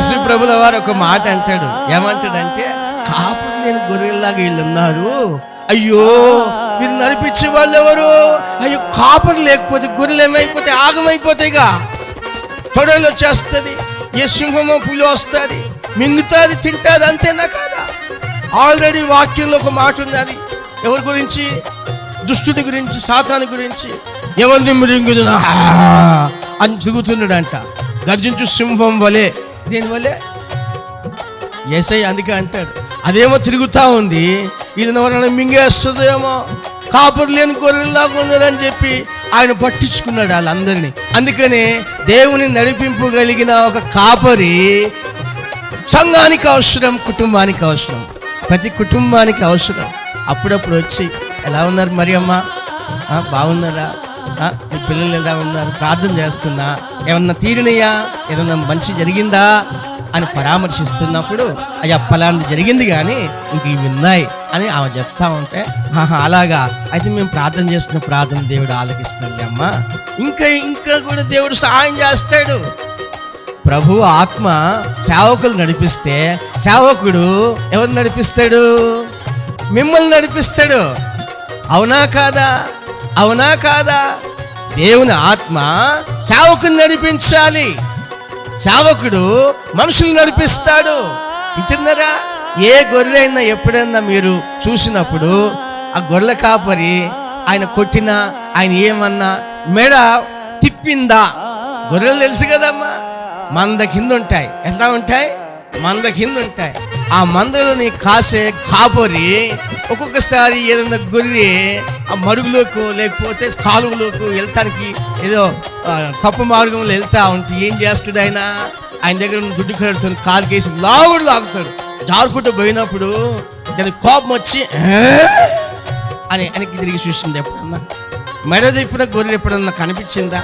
ప్రభుల వారు ఒక మాట అంటాడు. ఏమంటాడంటే కాపరి లేని గొర్రెల్లాగా వీళ్ళు ఉన్నారు అయ్యో వీరు నడిపించే వాళ్ళు ఎవరు అయ్యో కాపరి లేకపోతే గొర్రెలు ఏమైపోతే ఆగమైపోతాయిగా తొడలు వచ్చేస్తుంది ఏ సింహమో పులి వస్తుంది మింగుతుంది తింటుంది అంతేనా కాదా? ఆల్రెడీ వాక్యంలో ఒక మాట ఉన్నది. ఎవరి గురించి? దుష్టుడి గురించి సాతాని గురించి. ఎవరిని మృంగుదునా? అని తిరుగుతున్నాడంట గర్జించు సింహం వలే దీనివల్లే ఎస్ఐ అందుకే అంటాడు అదేమో తిరుగుతూ ఉంది వీళ్ళని ఎవరైనా మింగేస్తుందేమో కాపురు లేని గొర్రెల్లాగా ఉన్నదని చెప్పి ఆయన పట్టించుకున్నాడు వాళ్ళందరినీ. అందుకనే దేవుని నడిపింపగలిగిన ఒక కాపరి సంఘానికి అవసరం కుటుంబానికి అవసరం ప్రతి కుటుంబానికి అవసరం. అప్పుడప్పుడు వచ్చి ఎలా ఉన్నారు మరి అమ్మ బాగున్నారా? మీ పిల్లలు ఎలా ఉన్నారు? ప్రార్థన చేస్తున్నా. ఏమన్నా తీరినయ్యా ఏదన్నా మంచి జరిగిందా? అని పరామర్శిస్తున్నప్పుడు అయ్యా పలాంటి జరిగింది కానీ ఇంక ఇవి ఉన్నాయి అని ఆమె చెప్తా ఉంటే "ఆహా, అలాగా. అయితే మేము ప్రార్థన చేస్తున్న ప్రార్థన దేవుడు ఆలకిస్తుంది అమ్మ. ఇంకా ఇంకా కూడా దేవుడు సహాయం చేస్తాడు. ప్రభు ఆత్మ సేవకులు నడిపిస్తే సేవకుడు ఎవరు నడిపిస్తాడు? మిమ్మల్ని నడిపిస్తాడు. అవునా కాదా? అవునా కాదా? దేవుని ఆత్మ సేవకుని నడిపించాలి. సేవకుడు మనుషులు నడిపిస్తాడు. వింటున్నారా? ఏ గొర్రె అయినా ఎప్పుడైనా మీరు చూసినప్పుడు ఆ గొర్రెల కాపరి ఆయన కొట్టినా ఆయన ఏమన్నా మెడ తిప్పిందా? గొర్రెలు తెలుసు కదమ్మా. మంద కింద ఉంటాయి ఎలా ఉంటాయి? మంద కింద ఉంటాయి ఆ మందలని కాసే కాపరి ఒక్కొక్కసారి ఏదైనా గొర్రె ఆ మరుగులోకి లేకపోతే కాలువలోకి వెళ్తానికి ఏదో తప్పు మార్గంలో వెళ్తా ఉంటే ఏం చేస్తాడు ఆయన? ఆయన దగ్గర దుడ్డు కడుతుంది కాలుకేసి లావుడు లాగుతాడు. జారుకుంటూ పోయినప్పుడు దానికి కోపం వచ్చి అని వెనక్కి తిరిగి చూసింది ఎప్పుడన్నా. మెడ తిప్పిన గొర్రె ఎప్పుడన్నా కనిపించిందా?